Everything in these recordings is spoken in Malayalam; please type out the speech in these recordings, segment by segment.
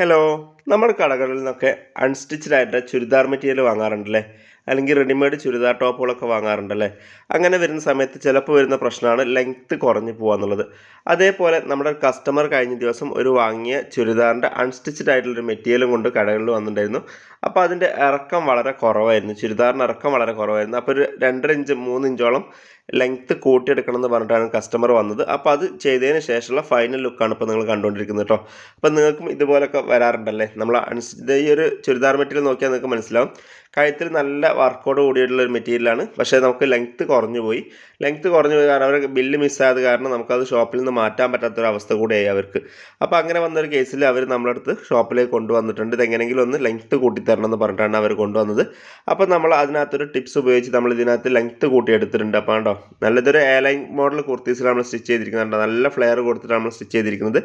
ഹലോ നമ്മൾ കടകളിൽ നിന്നൊക്കെ അൺസ്റ്റിച്ചഡ് ആയിട്ട് ചുരിദാർ മെറ്റീരിയൽ വാങ്ങാറുണ്ടല്ലേ? അല്ലെങ്കിൽ റെഡിമെയ്ഡ് ചുരിദാർ ടോപ്പുകളൊക്കെ വാങ്ങാറുണ്ടല്ലേ? അങ്ങനെ വരുന്ന സമയത്ത് ചിലപ്പോൾ വരുന്ന പ്രശ്നമാണ് ലെങ്ത്ത് കുറഞ്ഞു പോകുക എന്നുള്ളത്. അതേപോലെ നമ്മുടെ കസ്റ്റമർ കഴിഞ്ഞ ദിവസം ഒരു വാങ്ങിയ ചുരിദാറിന്റെ അൺസ്റ്റിച്ചഡ് ആയിട്ടുള്ളൊരു മെറ്റീരിയലും കൊണ്ട് കടകളിൽ വന്നിട്ടുണ്ടായിരുന്നു. അപ്പോൾ അതിന്റെ ഇറക്കം വളരെ കുറവായിരുന്നു. ചുരിദാറിന്റെ ഇറക്കം വളരെ കുറവായിരുന്നു. അപ്പോൾ ഒരു രണ്ടര ഇഞ്ച് മൂന്ന് ഇഞ്ചോളം ലെങ്ത്ത് കൂട്ടിയെടുക്കണം എന്ന് പറഞ്ഞിട്ടാണ് കസ്റ്റമർ വന്നത്. അപ്പോൾ അത് ചെയ്തതിന് ശേഷമുള്ള ഫൈനൽ ലുക്കാണ് ഇപ്പോൾ നിങ്ങൾ കണ്ടുകൊണ്ടിരിക്കുന്നത് കേട്ടോ അപ്പോൾ നിങ്ങൾക്കും ഇതുപോലൊക്കെ വരാറുണ്ടല്ലേ? നമ്മൾ ഈ ഒരു ചുരിദാർ മെറ്റീരിയൽ നോക്കിയാൽ നിങ്ങൾക്ക് മനസ്സിലാവും. കഴുത്തിൽ നല്ല വർക്കോട് കൂടിയിട്ടുള്ള ഒരു മെറ്റീരിയലാണ് പക്ഷേ നമുക്ക് ലെങ്ത്ത് കുറഞ്ഞു പോയി. ലെങ്ത്ത് കുറഞ്ഞു പോയി കാരണം അവർക്ക് ബില്ല് മിസ്സായത് കാരണം നമുക്കത് ഷോപ്പിൽ നിന്ന് മാറ്റാൻ പറ്റാത്തൊരു അവസ്ഥ കൂടിയായി അവർക്ക്. അപ്പോൾ അങ്ങനെ വന്നൊരു കേസിൽ അവർ നമ്മളടുത്ത് ഷോപ്പിലേക്ക് കൊണ്ടുവന്നിട്ടുണ്ട്. ഇതെങ്ങനെയെങ്കിലും ഒന്ന് ലെങ്ത്ത് കൂട്ടിത്തരണം എന്ന് പറഞ്ഞിട്ടാണ് അവർ കൊണ്ടുവന്നത്. അപ്പോൾ നമ്മൾ അതിനകത്തൊരു ടിപ്സ് ഉപയോഗിച്ച് നമ്മൾ ഇതിനകത്ത് ലെങ്ത്ത് കൂട്ടിയെടുത്തിട്ടുണ്ട്. അപ്പോൾ കണ്ടോ? നല്ലതൊരു എയർലൈൻ മോഡൽ കുർത്തീസിൽ നമ്മൾ സ്റ്റിച്ച് ചെയ്തിരിക്കുന്നുണ്ട് നല്ല ഫ്ലെയർ കൊടുത്തിട്ട് നമ്മൾ സ്റ്റിച്ച് ചെയ്തിരിക്കുന്നത്.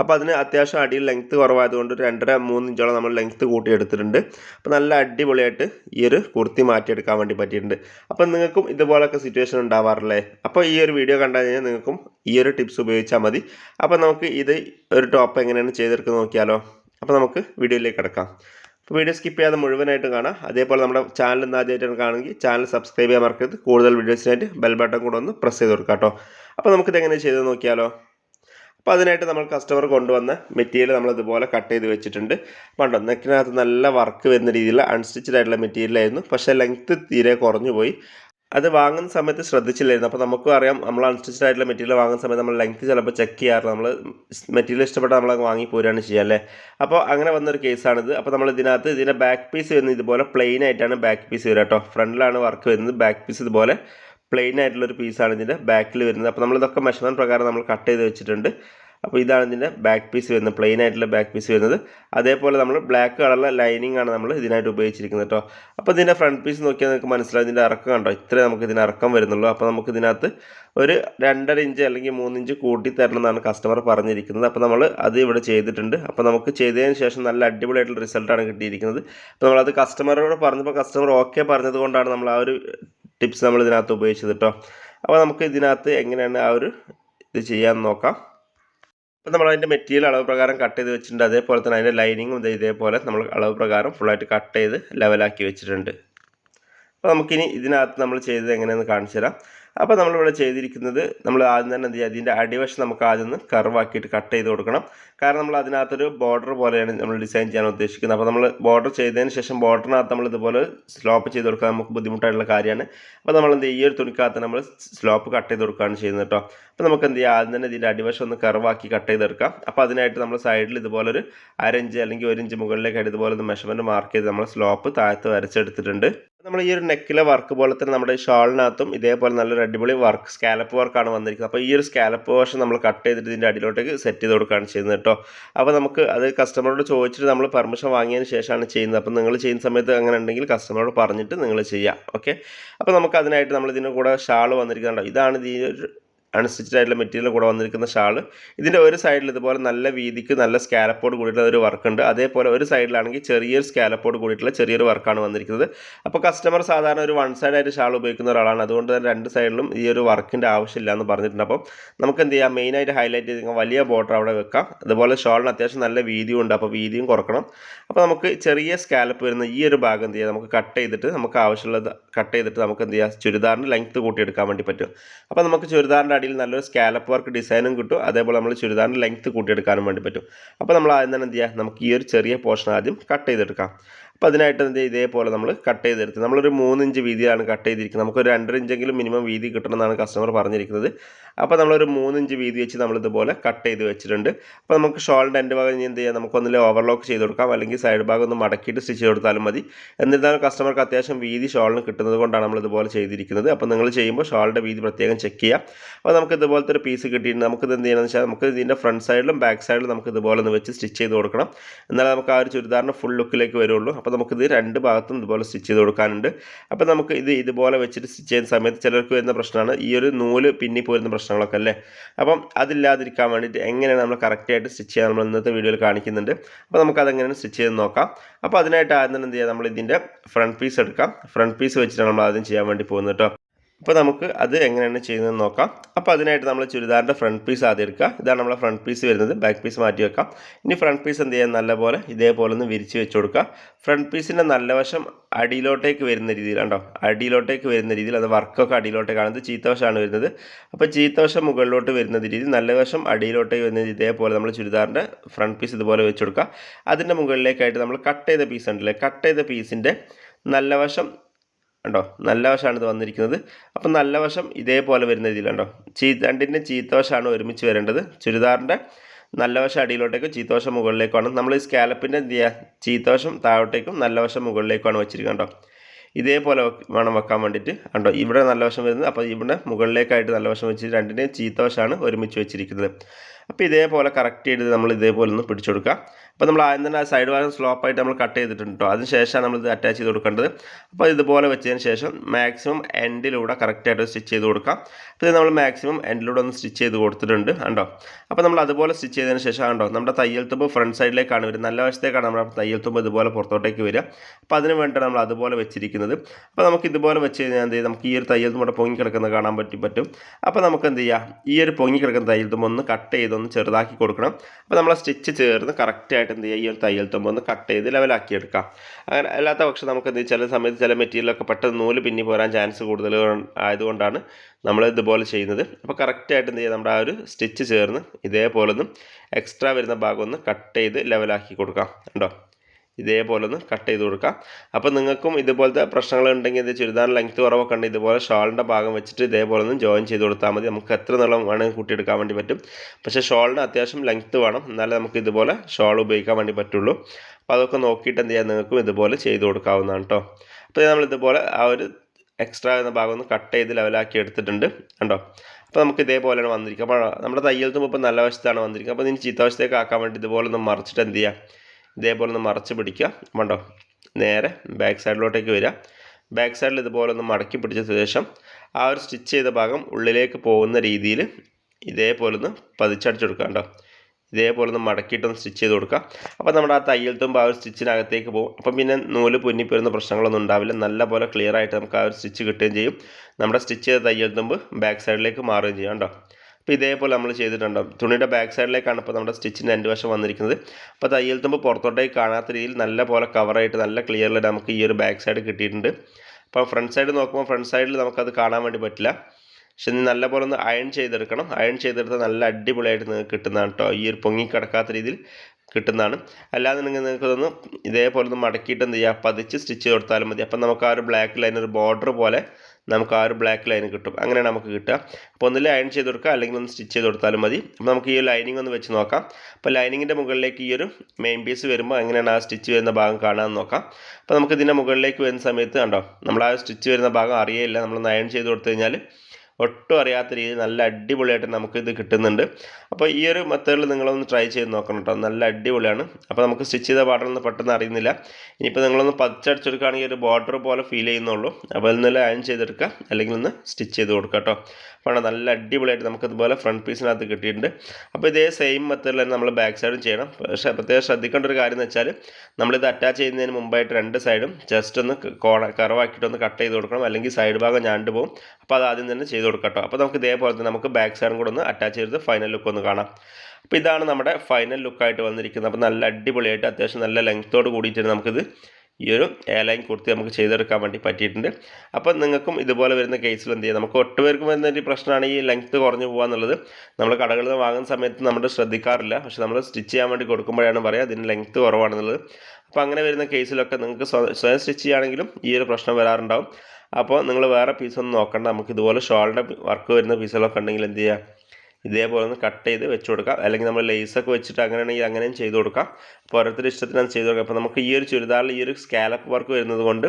അപ്പോൾ അതിന് അത്യാവശ്യം അടിയിൽ ലെങ്ത്ത് കുറവായതുകൊണ്ട് രണ്ടര മൂന്ന് ഇഞ്ചോളം നമ്മൾ ലെങ്ത്ത് കൂട്ടിയെടുത്തിട്ടുണ്ട്. അപ്പോൾ നല്ല അടിപൊളിയായിട്ട് ഈ ഒരു കുർത്തി മാറ്റിയെടുക്കാൻ വേണ്ടി പറ്റിയിട്ടുണ്ട്. അപ്പോൾ നിങ്ങൾക്കും ഇതുപോലൊക്കെ സിറ്റുവേഷൻ ഉണ്ടാവാറില്ലേ? അപ്പോൾ ഈ ഒരു വീഡിയോ കണ്ടു കഴിഞ്ഞാൽ നിങ്ങൾക്കും ഈ ഒരു ടിപ്സ് ഉപയോഗിച്ചാൽ മതി. അപ്പോൾ നമുക്ക് ഇത് ഒരു ടോപ്പ് എങ്ങനെയാണ് ചെയ്തെടുക്കുന്നത് നോക്കിയാലോ? അപ്പോൾ നമുക്ക് വീഡിയോയിലേക്ക് കിടക്കാം. അപ്പോൾ വീഡിയോ സ്കിപ്പ് ചെയ്യാതെ മുഴുവനായിട്ട് കാണാം. അതേപോലെ നമ്മുടെ ചാനൽ ഇന്ന് ആദ്യമായിട്ടാണ് കാണുമെങ്കിൽ ചാനൽ സബ്സ്ക്രൈബ് ചെയ്യാൻ മറക്കരുത്. കൂടുതൽ വീഡിയോസിനായിട്ട് ബെൽ ബട്ടൺ കൂടെ ഒന്ന് പ്രസ് ചെയ്ത് കൊടുക്കാം കേട്ടോ അപ്പോൾ നമുക്കിത് എങ്ങനെ ചെയ്ത് നോക്കിയാലോ. അപ്പോൾ അതിനായിട്ട് നമ്മൾ കസ്റ്റമർ കൊണ്ടുവന്ന മെറ്റീരിയൽ നമ്മൾ ഇതുപോലെ കട്ട് ചെയ്ത് വെച്ചിട്ടുണ്ട്. കണ്ടോ നെക്കിനകത്ത് നല്ല വർക്ക് വരുന്ന രീതിയിലുള്ള അൺസ്റ്റിച്ചഡ് ആയിട്ടുള്ള മെറ്റീരിയലായിരുന്നു പക്ഷേ ലെങ്ത്ത് തീരെ കുറഞ്ഞു പോയി അത് വാങ്ങുന്ന സമയത്ത് ശ്രദ്ധിച്ചില്ലായിരുന്നു. അപ്പോൾ നമുക്കും അറിയാം നമ്മൾ അൺസ്റ്റിച്ചഡ് ആയിട്ടുള്ള മെറ്റീരിയൽ വാങ്ങുന്ന സമയത്ത് നമ്മൾ ലെങ്ത് ചിലപ്പോൾ ചെക്ക് ചെയ്യാറില്ല. നമ്മൾ മെറ്റീരിയൽ ഇഷ്ടപ്പെട്ട നമ്മൾ വാങ്ങി പോരുകയാണ് ചെയ്യുക അല്ലേ? അപ്പോൾ അങ്ങനെ വന്നൊരു കേസാണിത് അപ്പോൾ നമ്മൾ ഇതിനകത്ത് ഇതിന്റെ ബാക്ക് പീസ് വരുന്നത് ഇതുപോലെ പ്ലെയിൻ ആയിട്ടാണ് ബാക്ക് പീസ് വരിക കേട്ടോ. ഫ്രണ്ടിലാണ് വർക്ക് വരുന്നത് ബാക്ക് പീസ് ഇതുപോലെ പ്ലെയിൻ ആയിട്ടുള്ളൊരു പീസാണ് ഇതിന്റെ ബാക്കിൽ വരുന്നത്. അപ്പോൾ നമ്മളിതൊക്കെ മെഷർമെന്റ് പ്രകാരം നമ്മൾ കട്ട് ചെയ്ത് വെച്ചിട്ടുണ്ട്. അപ്പോൾ ഇതാണ് ഇതിന്റെ ബാക്ക് പീസ് വരുന്നത്. പ്ലെയിൻ ആയിട്ടുള്ള ബാക്ക് പീസ് വരുന്നത്. അതേപോലെ നമ്മൾ ബ്ലാക്ക് കളറിലെ ലൈനിങ് ആണ് നമ്മൾ ഇതിനായിട്ട് ഉപയോഗിച്ചിരിക്കുന്നത് കേട്ടോ അപ്പോൾ ഇതിന്റെ ഫ്രണ്ട് പീസ് നോക്കിയാൽ നിങ്ങൾക്ക് മനസ്സിലാവും ഇതിന്റെ ഇറക്കം കണ്ടോ? ഇത്രേ നമുക്ക് ഇതിന് ഇറക്കം വരുന്നുള്ളൂ. അപ്പോൾ നമുക്ക് ഇതിനകത്ത് ഒരു രണ്ടര ഇഞ്ച് അല്ലെങ്കിൽ മൂന്ന് ഇഞ്ച് കൂട്ടി തരണം എന്നാണ് കസ്റ്റമർ പറഞ്ഞിരിക്കുന്നത്. അപ്പോൾ നമ്മൾ അത് ഇവിടെ ചെയ്തിട്ടുണ്ട്. അപ്പോൾ നമുക്ക് ചെയ്തതിന് ശേഷം നല്ല അടിപൊളിയായിട്ടുള്ള റിസൾട്ടാണ് കിട്ടിയിരിക്കുന്നത്. അപ്പോൾ നമ്മളത് കസ്റ്റമറോട് പറഞ്ഞപ്പോൾ കസ്റ്റമർ ഓക്കെ പറഞ്ഞത് കൊണ്ടാണ് നമ്മൾ ആ ഒരു ടിപ്സ് നമ്മൾ ഇതിനകത്ത് ഉപയോഗിച്ചത് കേട്ടോ അപ്പോൾ നമുക്ക് ഇതിനകത്ത് എങ്ങനെയാണ് ആ ഒരു ഇത് ചെയ്യാൻ നോക്കാം. അപ്പോൾ നമ്മൾ അതിന്റെ മെറ്റീരിയൽ അളവ് പ്രകാരം കട്ട് ചെയ്ത് വെച്ചിട്ടുണ്ട്. അതേപോലെ തന്നെ അതിന്റെ ലൈനിങ്ങും ഇതേപോലെ നമ്മൾ അളവ് പ്രകാരം ഫുള്ളായിട്ട് കട്ട് ചെയ്ത് ലെവലാക്കി വെച്ചിട്ടുണ്ട്. അപ്പോൾ നമുക്കിനി ഇതിനകത്ത് നമ്മൾ ചെയ്തത് എങ്ങനെയെന്ന് കാണിച്ചു തരാം. അപ്പോൾ നമ്മളിവിടെ ചെയ്തിരിക്കുന്നത് നമ്മൾ ആദ്യം തന്നെ എന്ത് ചെയ്യുക ഇതിന്റെ അടിവശം നമുക്ക് ആദ്യം ഒന്ന് കർവാക്കിയിട്ട് കട്ട് ചെയ്ത് കൊടുക്കണം. കാരണം നമ്മൾ അതിനകത്തൊരു ബോർഡർ പോലെയാണ് നമ്മൾ ഡിസൈൻ ചെയ്യാൻ ഉദ്ദേശിക്കുന്നത്. അപ്പോൾ നമ്മൾ ബോർഡർ ചെയ്തതിന് ശേഷം ബോർഡറിനകത്ത് നമ്മൾ ഇതുപോലെ സ്ലോപ്പ് ചെയ്ത് കൊടുക്കാൻ നമുക്ക് ബുദ്ധിമുട്ടായിട്ടുള്ള കാര്യമാണ്. അപ്പോൾ നമ്മൾ എന്ത് ഈ ഒരു തുണിക്കകത്ത് നമ്മൾ സ്ലോപ്പ് കട്ട് ചെയ്ത് കൊടുക്കുകയാണ് ചെയ്യുന്നത് കേട്ടോ. അപ്പോൾ നമുക്ക് എന്ത് ചെയ്യാം ആദ്യം തന്നെ ഇതിന്റെ അടിവശം ഒന്ന് കർവാക്കി കട്ട് ചെയ്തെടുക്കാം അപ്പോൾ അതിനായിട്ട് നമ്മൾ സൈഡിൽ ഇതുപോലെ ഒരു അരഞ്ച് അല്ലെങ്കിൽ ഒരു ഇഞ്ച് മുകളിലേക്കായിട്ട് ഇതുപോലെ ഒന്ന് മെഷർമെന്റ് മാർക്ക് ചെയ്ത് നമ്മൾ സ്ലോപ്പ് താഴത്ത് വരച്ചെടുത്തിട്ടുണ്ട്. നമ്മൾ ഈ ഒരു നെക്കിലെ വർക്ക് പോലെ തന്നെ നമ്മുടെ ഷാളിനകത്തും ഇതേപോലെ നല്ലൊരു അടിപൊളി വർക്ക് സ്കാലപ്പ് വർക്കാണ് വന്നിരിക്കുന്നത്. അപ്പോൾ ഈ ഒരു സ്കാലപ്പ് വർഷം നമ്മൾ കട്ട് ചെയ്തിട്ട് ഇതിന്റെ അടിയിലോട്ടേക്ക് സെറ്റ് ചെയ്ത് കൊടുക്കുകയാണ് ചെയ്യുന്നത് കേട്ടോ. അപ്പോൾ നമുക്ക് അത് കസ്റ്റമറോട് ചോദിച്ചിട്ട് നമ്മൾ പെർമിഷൻ വാങ്ങിയതിന് ശേഷമാണ് ചെയ്യുന്നത്. അപ്പോൾ നിങ്ങൾ ചെയ്യുന്ന സമയത്ത് അങ്ങനെ ഉണ്ടെങ്കിൽ കസ്റ്റമറോട് പറഞ്ഞിട്ട് നിങ്ങൾ ചെയ്യാം. ഓക്കെ അപ്പോൾ നമുക്ക് അതിനായിട്ട് നമ്മൾ ഇതിന്റെ കൂടെ ഷാൾ വന്നിരിക്കുന്നുണ്ടോ? ഇതാണ് ഈ ഒരു അൺസ്റ്റിച്ചഡ് ആയിട്ടുള്ള മെറ്റീരിയൽ കൂടെ വന്നിരിക്കുന്ന ഷാൾ ഇതിന്റെ ഒരു സൈഡിൽ ഇതുപോലെ നല്ല വീതിക്ക് നല്ല സ്കാലപ്പോട് കൂടിയിട്ടുള്ള ഒരു വർക്കുണ്ട് അതേപോലെ ഒരു സൈഡിലാണെങ്കിൽ ചെറിയൊരു സ്കാലപ്പോട് കൂടിയിട്ടുള്ള ചെറിയൊരു വർക്കാണ് വന്നിരിക്കുന്നത്. അപ്പോൾ കസ്റ്റമർ സാധാരണ ഒരു വൺ സൈഡായിട്ട് ഷാൾ ഉപയോഗിക്കുന്ന ഒരാളാണ്. അതുകൊണ്ട് തന്നെ രണ്ട് സൈഡിലും ഈ ഒരു വർക്കിന്റെ ആവശ്യമില്ല എന്ന് പറഞ്ഞിട്ടുണ്ട്. അപ്പം നമുക്ക് എന്ത് ചെയ്യാം? മെയിനായിട്ട് ഹൈലൈറ്റ് ചെയ്ത് വലിയ ബോർഡർ അവിടെ വെക്കാം. അതുപോലെ ഷാളിന് അത്യാവശ്യം നല്ല വീതിയും ഉണ്ട്. അപ്പോൾ വീതിയും കുറക്കണം. അപ്പോൾ നമുക്ക് ചെറിയ സ്കാലപ്പ് വരുന്ന ഈ ഒരു ഭാഗം എന്ത് ചെയ്യാം? നമുക്ക് കട്ട് ചെയ്തിട്ട് നമുക്ക് ആവശ്യമുള്ളത് കട്ട് ചെയ്തിട്ട് നമുക്ക് എന്ത് ചെയ്യാം? ചുരിദാറിന്റെ ലെങ്ത്ത് കൂട്ടിയെടുക്കാൻ വേണ്ടി പറ്റും. അപ്പോൾ നമുക്ക് ചുരിദാറിന്റെ അടിയിൽ നല്ലൊരു സ്കാലപ്പ് വർക്ക് ഡിസൈനും കിട്ടും. അതേപോലെ നമ്മൾ ചുരിദാറിന് ലെങ്ത്ത് കൂട്ടിയെടുക്കാനും വേണ്ടി പറ്റും. അപ്പോൾ നമ്മൾ ആദ്യം തന്നെ എന്ത് ചെയ്യുക നമുക്ക് ഈ ഒരു ചെറിയ പോർഷൻ ആദ്യം കട്ട് ചെയ്തെടുക്കാം. അപ്പോൾ അതിനായിട്ട് എന്ത് ഇതേപോലെ നമ്മൾ കട്ട് ചെയ്തെടുത്ത് നമ്മളൊരു മൂന്നിഞ്ച് വീതിയാണ് കട്ട് ചെയ്തിരിക്കുന്നത്. നമുക്കൊരു രണ്ടര ഇഞ്ചെങ്കിലും മിനിമം വീതി കിട്ടണമെന്നാണ് കസ്റ്റമർ പറഞ്ഞിരിക്കുന്നത്. അപ്പോൾ നമ്മളൊരു മൂന്നിഞ്ച് വീതി വെച്ച് നമ്മളിതുപോലെ കട്ട് ചെയ്ത് വെച്ചിട്ടുണ്ട്. അപ്പോൾ നമുക്ക് ഷോളിന്റെ എന്റെ ഭാഗം എന്ത് ചെയ്യാം? നമുക്കൊന്നിൽ ഓവർലോക്ക് ചെയ്ത് കൊടുക്കാം. അല്ലെങ്കിൽ സൈഡ് ഭാഗം ഒന്ന് മടക്കിയിട്ട് സ്റ്റിച്ച് കൊടുത്താലും മതി. എന്നിരുന്നാലും കസ്റ്റമർക്ക് അത്യാവശ്യം വീതി ഷോളിന് കിട്ടുന്നത് കൊണ്ടാണ് നമ്മളിതുപോലെ ചെയ്തിരിക്കുന്നത്. അപ്പോൾ നിങ്ങൾ ചെയ്യുമ്പോൾ ഷോളിന്റെ വീതി പ്രത്യേകം ചെക്ക് ചെയ്യാം. അപ്പോൾ നമുക്ക് ഇതുപോലത്തെ ഒരു പീസ് കിട്ടിയിട്ടുണ്ട്. നമുക്കിത് എന്ത് ചെയ്യണമെന്ന് വെച്ചാൽ നമുക്ക് ഇതിന്റെ ഫ്രണ്ട് സൈഡിലും ബാക്ക് സൈഡിലും നമുക്ക് ഇതുപോലെ ഒന്ന് വെച്ച് സ്റ്റിച്ച് ചെയ്ത് കൊടുക്കണം. എന്നാലേ നമുക്ക് ആ ഒരു ചുരിദാറിന്റെ ഫുൾ ലുക്കിലേക്ക് വരുള്ളൂ. അപ്പോൾ നമുക്കിത് രണ്ട് ഭാഗത്തും ഇതുപോലെ സ്റ്റിച്ച് ചെയ്ത് കൊടുക്കാനുണ്ട്. അപ്പോൾ നമുക്ക് ഇത് ഇതുപോലെ വെച്ചിട്ട് സ്റ്റിച്ച് ചെയ്യുന്ന സമയത്ത് ചിലർക്ക് വരുന്ന പ്രശ്നമാണ്. ഈ ഒരു നൂൽ പിന്നി പോരുന്ന പ്രശ്നങ്ങളൊക്കെ അല്ലേ? അപ്പം അതില്ലാതിരിക്കാൻ വേണ്ടിയിട്ട് എങ്ങനെയാണ് നമ്മൾ കറക്റ്റായിട്ട് സ്റ്റിച്ച് ചെയ്യാൻ നമ്മൾ ഇന്നത്തെ വീഡിയോയിൽ കാണിക്കുന്നുണ്ട്. അപ്പോൾ നമുക്ക് അതെങ്ങനെയാണ് സ്റ്റിച്ച് ചെയ്ത് നോക്കാം. അപ്പോൾ അതിനായിട്ട് ആദ്യം തന്നെ എന്ത് ചെയ്യാം? നമ്മൾ ഇതിന്റെ ഫ്രണ്ട് പീസ് എടുക്കാം. ഫ്രണ്ട് പീസ് വെച്ചിട്ടാണ് നമ്മൾ ആദ്യം ചെയ്യാൻ വേണ്ടി പോകുന്നത് കേട്ടോ. അപ്പോൾ നമുക്ക് അത് എങ്ങനെയാണ് ചെയ്യുന്നത് നോക്കാം. അപ്പോൾ അതിനായിട്ട് നമ്മൾ ചുരിദാറിന്റെ ഫ്രണ്ട് പീസ് ആദ്യം എടുക്കുക. ഇതാണ് നമ്മളെ ഫ്രണ്ട് പീസ് വരുന്നത്. ബാക്ക് പീസ് മാറ്റി വെക്കാം. ഇനി ഫ്രണ്ട് പീസ് എന്ത് ചെയ്യാൻ നല്ലപോലെ ഇതേപോലെ ഒന്ന് വിരിച്ച് വെച്ച് കൊടുക്കുക. ഫ്രണ്ട് പീസിന്റെ നല്ല വശം അടിയിലോട്ടേക്ക് വരുന്ന രീതിയിൽ കണ്ടോ? അടിയിലോട്ടേക്ക് വരുന്ന രീതിയിൽ അത് വർക്കൊക്കെ അടിയിലോട്ടേക്കാണ് ഇത് ചീത്തവശമാണ് വരുന്നത്. അപ്പോൾ ചീത്തവശം മുകളിലോട്ട് വരുന്ന രീതി നല്ല വശം അടിയിലോട്ടേക്ക് വരുന്ന ഇതേപോലെ നമ്മൾ ചുരിദാറിന്റെ ഫ്രണ്ട് പീസ് ഇതുപോലെ വെച്ച് കൊടുക്കുക. അതിന്റെ മുകളിലേക്കായിട്ട് നമ്മൾ കട്ട് ചെയ്ത പീസ് ഉണ്ടല്ലേ? കട്ട് ചെയ്ത പീസിന്റെ നല്ല വശം കണ്ടോ? നല്ല വശമാണ് ഇത് വന്നിരിക്കുന്നത്. അപ്പം നല്ല വശം ഇതേപോലെ വരുന്ന രീതിയിലുണ്ടോ ചീ രണ്ടിന്റെ ചീത്തവശമാണ് ഒരുമിച്ച് വരേണ്ടത്. ചുരിദാറിന്റെ നല്ല വശം അടിയിലോട്ടേക്കും ചീത്തവശം മുകളിലേക്കുമാണ്. നമ്മൾ ഈ സ്കാലപ്പിന്റെ ചീത്തവശം താഴോട്ടേക്കും നല്ല വശം മുകളിലേക്കുമാണ് വെച്ചിരിക്കുന്നത് കണ്ടോ? ഇതേപോലെ വേണം വെക്കാൻ വേണ്ടിയിട്ട് കണ്ടോ? ഇവിടെ നല്ല വശം വരുന്നത്. അപ്പോൾ ഇവിടെ മുകളിലേക്കായിട്ട് നല്ല വശം വെച്ച് രണ്ടിന്റെയും ചീത്തവശമാണ് ഒരുമിച്ച് വെച്ചിരിക്കുന്നത്. അപ്പോൾ ഇതേപോലെ കറക്റ്റ് ചെയ്ത് നമ്മൾ ഇതേപോലെ ഒന്ന് പിടിച്ചു കൊടുക്കുക. അപ്പോൾ നമ്മൾ ആദ്യം തന്നെ സൈഡ് ഭാഗം സ്ലോപ്പായിട്ട് നമ്മൾ കട്ട് ചെയ്തിട്ടുണ്ട് കേട്ടോ അതിന് ശേഷമാണ് നമ്മൾ ഇത് അറ്റാച്ച് ചെയ്ത് കൊടുക്കേണ്ടത്. അപ്പോൾ ഇതുപോലെ വെച്ചതിന് ശേഷം മാക്സിമം എൻഡിലൂടെ കറക്റ്റായിട്ട് സ്റ്റിച്ച് ചെയ്ത് കൊടുക്കാം. അപ്പോൾ ഇത് നമ്മൾ മാക്സിമം എൻഡിലൂടെ ഒന്ന് സ്റ്റിച്ച് ചെയ്ത് കൊടുത്തിട്ടുണ്ട്. കണ്ടോ? അപ്പോൾ നമ്മൾ അതുപോലെ സ്റ്റിച്ച് ചെയ്തതിന് ശേഷം കണ്ടോ? നമ്മുടെ തയ്യൽ തുമ്പ് ഫ്രണ്ട് സൈഡിലേക്കാണ് വരുന്നത്. നല്ല വശത്തേക്കാണ് നമ്മുടെ തയ്യൽ തുമ്പ് ഇതുപോലെ പുറത്തോട്ടേക്ക് വരിക. അപ്പോൾ അതിന് വേണ്ടിയാണ് നമ്മൾ അതുപോലെ വെച്ചിരിക്കുന്നത്. അപ്പോൾ നമുക്ക് ഇതുപോലെ വെച്ച് കഴിഞ്ഞാൽ എന്ത് ചെയ്യും? നമുക്ക് ഈ ഒരു തയ്യൽ തുമ്പ് പൊങ്ങി കിടക്കുന്നത് കാണാൻ പറ്റി പറ്റും. അപ്പോൾ നമുക്ക് എന്ത് ചെയ്യാം? ഈ ഒരു പൊങ്ങി കിടക്കുന്ന തയ്യൽ തുമ്പ് ഒന്ന് കട്ട് ചെയ്തൊന്ന് ചെറുതാക്കി കൊടുക്കണം. അപ്പോൾ നമ്മൾ സ്റ്റിച്ച് ചേർന്ന് കറക്റ്റായിട്ട് എന്ത് ചെയ്യുക ഈ ഒരു തയ്യൽ തുമ്പ് ഒന്ന് കട്ട് ചെയ്ത് ലെവലാക്കി എടുക്കാം. അങ്ങനെ അല്ലാത്ത പക്ഷെ നമുക്ക് എന്ത് ചില സമയത്ത് ചില മെറ്റീരിയലൊക്കെ പെട്ടെന്ന് നൂൽ പിന്നി പോരാൻ ചാൻസ് കൂടുതൽ ആയതുകൊണ്ടാണ് നമ്മൾ ഇതുപോലെ ചെയ്യുന്നത്. അപ്പോൾ കറക്റ്റായിട്ട് എന്ത് ചെയ്യുക നമ്മുടെ ആ ഒരു സ്റ്റിച്ച് ചേർന്ന് ഇതേപോലെ ഒന്ന് എക്സ്ട്രാ വരുന്ന ഭാഗം ഒന്ന് കട്ട് ചെയ്ത് ലെവലാക്കി കൊടുക്കാം. കണ്ടോ? ഇതേപോലെ ഒന്ന് കട്ട് ചെയ്ത് കൊടുക്കാം. അപ്പോൾ നിങ്ങൾക്കും ഇതുപോലത്തെ പ്രശ്നങ്ങൾ ഉണ്ടെങ്കിൽ ഇത് ചുരിദാർ ലെങ്ത് കുറവൊക്കെ ഉണ്ട് ഇതുപോലെ ഷോളിന്റെ ഭാഗം വെച്ചിട്ട് ഇതേപോലെ ഒന്ന് ജോയിൻ ചെയ്ത് കൊടുത്താൽ മതി. നമുക്ക് എത്ര നീളം വേണമെങ്കിൽ കൂട്ടിയെടുക്കാൻ വേണ്ടി പറ്റും. പക്ഷേ ഷോളിന് അത്യാവശ്യം ലെങ്ത് വേണം. എന്നാലേ നമുക്ക് ഇതുപോലെ ഷോൾ ഉപയോഗിക്കാൻ വേണ്ടി പറ്റുള്ളൂ. അപ്പോൾ അതൊക്കെ നോക്കിയിട്ട് എന്ത് ചെയ്യാം? നിങ്ങൾക്കും ഇതുപോലെ ചെയ്ത് കൊടുക്കാവുന്നതാണ് കേട്ടോ അപ്പോൾ നമ്മൾ ഇതുപോലെ ആ ഒരു എക്സ്ട്രാ എന്ന ഭാഗം ഒന്ന് കട്ട് ചെയ്ത് ലെവലാക്കി എടുത്തിട്ടുണ്ട് കണ്ടോ? അപ്പോൾ നമുക്ക് ഇതേപോലെയാണ് വന്നിരിക്കുക. അപ്പോൾ നമ്മുടെ തയ്യൽ തുമ്പ് ഇപ്പോൾ നല്ല വശത്താണ് വന്നിരിക്കുക. അപ്പോൾ ഇനി ചീത്ത വശത്തേക്ക് ആക്കാൻ വേണ്ടി ഇതുപോലെ ഒന്ന് മറിച്ചിട്ട് എന്ത് ചെയ്യുക ഇതേപോലെ ഒന്ന് മറച്ച് പിടിക്കുക. കണ്ടോ? നേരെ ബാക്ക് സൈഡിലോട്ടേക്ക് വരിക. ബാക്ക് സൈഡിൽ ഇതുപോലെ ഒന്ന് മടക്കി പിടിച്ച ശേഷം ആ ഒരു സ്റ്റിച്ച് ചെയ്ത ഭാഗം ഉള്ളിലേക്ക് പോകുന്ന രീതിയിൽ ഇതേപോലെ ഒന്ന് പതിച്ചടിച്ചെടുക്കുക കേട്ടോ ഇതേപോലെ ഒന്ന് മടക്കിയിട്ടൊന്ന് സ്റ്റിച്ച് ചെയ്ത് കൊടുക്കുക. അപ്പോൾ നമ്മുടെ ആ തയ്യൽ തുമ്പ് ആ ഒരു സ്റ്റിച്ചിനകത്തേക്ക് പോകും. അപ്പം പിന്നെ നൂൽ പൊന്നിപ്പോരുന്ന പ്രശ്നങ്ങളൊന്നും ഉണ്ടാവില്ല. നല്ല പോലെ ക്ലിയർ ആയിട്ട് നമുക്ക് ആ ഒരു സ്റ്റിച്ച് കിട്ടുകയും ചെയ്യും. നമ്മുടെ സ്റ്റിച്ച് ചെയ്ത തയ്യൽ തുമ്പ് ബാക്ക് സൈഡിലേക്ക് മാറുകയും ചെയ്യും. കേട്ടോ അപ്പോൾ ഇതേപോലെ നമ്മൾ ചെയ്തിട്ടുണ്ടാവും. തുണിയുടെ ബാക്ക് സൈഡിലേക്കാണ് ഇപ്പോൾ നമ്മുടെ സ്റ്റിച്ചിന്റെ രണ്ട് വശം വന്നിരിക്കുന്നത്. അപ്പോൾ തയ്യൽ തുമ്പ് പുറത്തോട്ടേക്ക് കാണാത്ത രീതിയിൽ നല്ല പോലെ കവറായിട്ട് നല്ല ക്ലിയറിൽ നമുക്ക് ഈ ഒരു ബാക്ക് സൈഡ് കിട്ടിയിട്ടുണ്ട്. അപ്പോൾ ഫ്രണ്ട് സൈഡ് നോക്കുമ്പോൾ ഫ്രണ്ട് സൈഡിൽ നമുക്കത് കാണാൻ വേണ്ടി പറ്റില്ല. പക്ഷെ നല്ല പോലെ ഒന്ന് അയൺ ചെയ്തെടുക്കണം. അയൺ ചെയ്തെടുത്താൽ നല്ല അടിപൊളിയായിട്ട് നിങ്ങൾക്ക് കിട്ടുന്നതാണ് കേട്ടോ ഈ ഒരു പൊങ്ങി കിടക്കാത്ത രീതിയിൽ കിട്ടുന്നതാണ്. അല്ലാതെ നിങ്ങൾ നിങ്ങൾക്കതൊന്ന് ഇതേപോലെ ഒന്ന് മടക്കിയിട്ട് എന്ത് ചെയ്യുക പതിച്ച് സ്റ്റിച്ച് കൊടുത്താലും മതി. അപ്പം നമുക്ക് ആ ഒരു ബ്ലാക്ക് ലൈൻ ബോർഡർ പോലെ നമുക്ക് ആ ഒരു ബ്ലാക്ക് ലൈൻ കിട്ടും. അങ്ങനെയാണ് നമുക്ക് കിട്ടുക. അപ്പോൾ ഒന്നിൽ അയൺ ചെയ്ത് കൊടുക്കുക അല്ലെങ്കിൽ ഒന്ന് സ്റ്റിച്ച് ചെയ്ത് കൊടുത്താലും മതി. അപ്പോൾ നമുക്ക് ഈ ലൈനിങ് ഒന്ന് വെച്ച് നോക്കാം. അപ്പോൾ ലൈനിങ്ങിന്റെ മുകളിലേക്ക് ഈ ഒരു മെയിൻ പീസ് വരുമ്പോൾ എങ്ങനെയാണ് ആ സ്റ്റിച്ച് വരുന്ന ഭാഗം കാണാമെന്ന് നോക്കാം. അപ്പോൾ നമുക്ക് ഇതിന്റെ മുകളിലേക്ക് വരുന്ന സമയത്ത് കണ്ടോ നമ്മൾ ആ സ്റ്റിച്ച് വരുന്ന ഭാഗം അറിയേയില്ല. നമ്മളൊന്ന് അയൺ ചെയ്ത് കൊടുത്തു കഴിഞ്ഞാൽ ഒട്ടും അറിയാത്ത രീതിയിൽ നല്ല അടിപൊളിയായിട്ട് നമുക്ക് ഇത് കിട്ടുന്നുണ്ട്. അപ്പോൾ ഈ ഒരു മെത്തേഡിൽ നിങ്ങളൊന്ന് ട്രൈ ചെയ്ത് നോക്കണം കേട്ടോ. നല്ല അടിപൊളിയാണ്. അപ്പോൾ നമുക്ക് സ്റ്റിച്ച് ചെയ്ത പാട്ടൊന്നും പെട്ടെന്ന് അറിയുന്നില്ല. ഇനിയിപ്പോൾ നിങ്ങളൊന്ന് പതിച്ചടിച്ചെടുക്കുകയാണെങ്കിൽ ഒരു ബോർഡർ പോലെ ഫീൽ ചെയ്യുന്നുള്ളൂ. അപ്പോൾ നിന്ന് അയൺ ചെയ്തെടുക്കുക. അല്ലെങ്കിൽ ഒന്ന് സ്റ്റിച്ച് ചെയ്ത് കൊടുക്കുക കേട്ടോ. അപ്പോൾ നല്ല അടിപൊളിയായിട്ട് നമുക്ക് ഇതുപോലെ ഫ്രണ്ട് പീസിനകത്ത് കിട്ടിയിട്ടുണ്ട്. അപ്പോൾ ഇതേ സെയിം മെത്തേഡിൽ തന്നെ നമ്മൾ ബാക്ക് സൈഡും ചെയ്യണം. പക്ഷേ പ്രത്യേകം ശ്രദ്ധിക്കേണ്ട ഒരു കാര്യം എന്ന് വെച്ചാൽ നമ്മളിത് അറ്റാച്ച് ചെയ്യുന്നതിന് മുമ്പായിട്ട് രണ്ട് സൈഡും ജസ്റ്റ് ഒന്ന് കോണ കറവാക്കിയിട്ട് ഒന്ന് കട്ട് ചെയ്ത് കൊടുക്കണം. അല്ലെങ്കിൽ സൈഡ് ഭാഗം ഞാണ്ട് പോകും. അപ്പോൾ അത് ആദ്യം തന്നെ ചെയ്ത് കൊടുക്കാം കേട്ടോ. അപ്പോൾ നമുക്ക് ഇതേപോലെ തന്നെ നമുക്ക് ബാക്ക് സൈഡും കൂടെ ഒന്ന് അറ്റാച്ച് ചെയ്ത് ഫൈനൽ ലുക്ക് ഒന്ന് കാണാം. അപ്പോൾ ഇതാണ് നമ്മുടെ ഫൈനൽ ലുക്കായിട്ട് വന്നിരിക്കുന്നത്. അപ്പോൾ നല്ല അടിപൊളിയായിട്ട് അത്യാവശ്യം നല്ല ലെങ്ത്തോട് കൂടിയിട്ട് നമുക്കിത് ഈ ഒരു എയർലൈൻ കുർത്തി നമുക്ക് ചെയ്തെടുക്കാൻ വേണ്ടി പറ്റിയിട്ടുണ്ട്. അപ്പം നിങ്ങൾക്കും ഇതുപോലെ വരുന്ന കേസിൽ എന്ത് ചെയ്യാം? നമുക്ക് ഒട്ടുപേർക്കും വരുന്ന ഒരു പ്രശ്നമാണ് ഈ ലെങ്ത്ത് കുറഞ്ഞു പോകുക എന്നുള്ളത്. നമ്മൾ കടകളിൽ നിന്ന് വാങ്ങുന്ന സമയത്ത് നമ്മൾ ശ്രദ്ധിക്കാറില്ല. പക്ഷെ നമ്മൾ സ്റ്റിച്ച് ചെയ്യാൻ വേണ്ടി കൊടുക്കുമ്പോഴാണ് പറയുക അതിന് ലെങ്ത്ത് കുറവാണെന്നുള്ളത്. അപ്പോൾ അങ്ങനെ വരുന്ന കേസിലൊക്കെ നിങ്ങൾക്ക് സ്വയം സ്റ്റിച്ച് ചെയ്യുകയാണെങ്കിലും ഈ ഒരു പ്രശ്നം വരാറുണ്ടാവും. അപ്പോൾ നിങ്ങൾ വേറെ പീസൊന്നും നോക്കണ്ട. നമുക്ക് ഇതുപോലെ ഷോളിന്റെ വർക്ക് വരുന്ന പീസുകളൊക്കെ ഉണ്ടെങ്കിൽ എന്ത് ചെയ്യുക ഇതേപോലെ ഒന്ന് കട്ട് ചെയ്ത് വെച്ച് കൊടുക്കാം. അല്ലെങ്കിൽ നമ്മൾ ലേസൊക്കെ വെച്ചിട്ട് അങ്ങനെയാണെങ്കിൽ അങ്ങനെയും ചെയ്ത് കൊടുക്കാം. അപ്പോൾ ഓരോരുത്തരുടെ ഇഷ്ടത്തിനാണ് ചെയ്ത് കൊടുക്കാം. അപ്പോൾ നമുക്ക് ഈ ഒരു ചുരിദാറിൽ ഈ ഒരു സ്കാലപ്പ് വർക്ക് വരുന്നത് കൊണ്ട്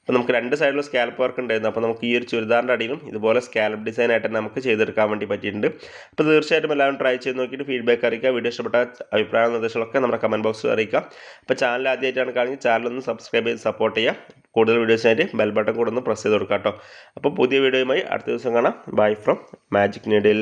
അപ്പോൾ നമുക്ക് രണ്ട് സൈഡിലും സ്കാലപ്പ് വർക്ക് ഉണ്ടായിരുന്നു. അപ്പോൾ നമുക്ക് ഈ ഒരു ചുരിദാറിന്റെ അടിയിലും ഇതുപോലെ സ്കാലപ്പ് ഡിസൈൻ ആയിട്ട് നമുക്ക് ചെയ്തെടുക്കാൻ വേണ്ടി പറ്റിയിട്ടുണ്ട്. അപ്പോൾ തീർച്ചയായിട്ടും എല്ലാവരും ട്രൈ ചെയ്ത് നോക്കിയിട്ട് ഫീഡ്ബാക്ക് അറിയിക്കുക. വീഡിയോ ഇഷ്ടപ്പെട്ട അഭിപ്രായ നിർദ്ദേശങ്ങളൊക്കെ നമ്മുടെ കമന്റ് ബോക്സിൽ അറിയിക്കുക. അപ്പോൾ ചാനൽ ആദ്യമായിട്ടാണ് കാണുന്നത്. ചാനൽ ഒന്ന് സബ്സ്ക്രൈബ് ചെയ്ത് സപ്പോർട്ട് ചെയ്യുക. കൂടുതൽ വീഡിയോസിനായിട്ട് ബെൽ ബട്ടൺ കൂടെ ഒന്ന് പ്രസ് ചെയ്ത് കൊടുക്കാം കേട്ടോ. അപ്പോൾ പുതിയ വീഡിയോയുമായി അടുത്ത ദിവസം കാണാം. Bye from magic needle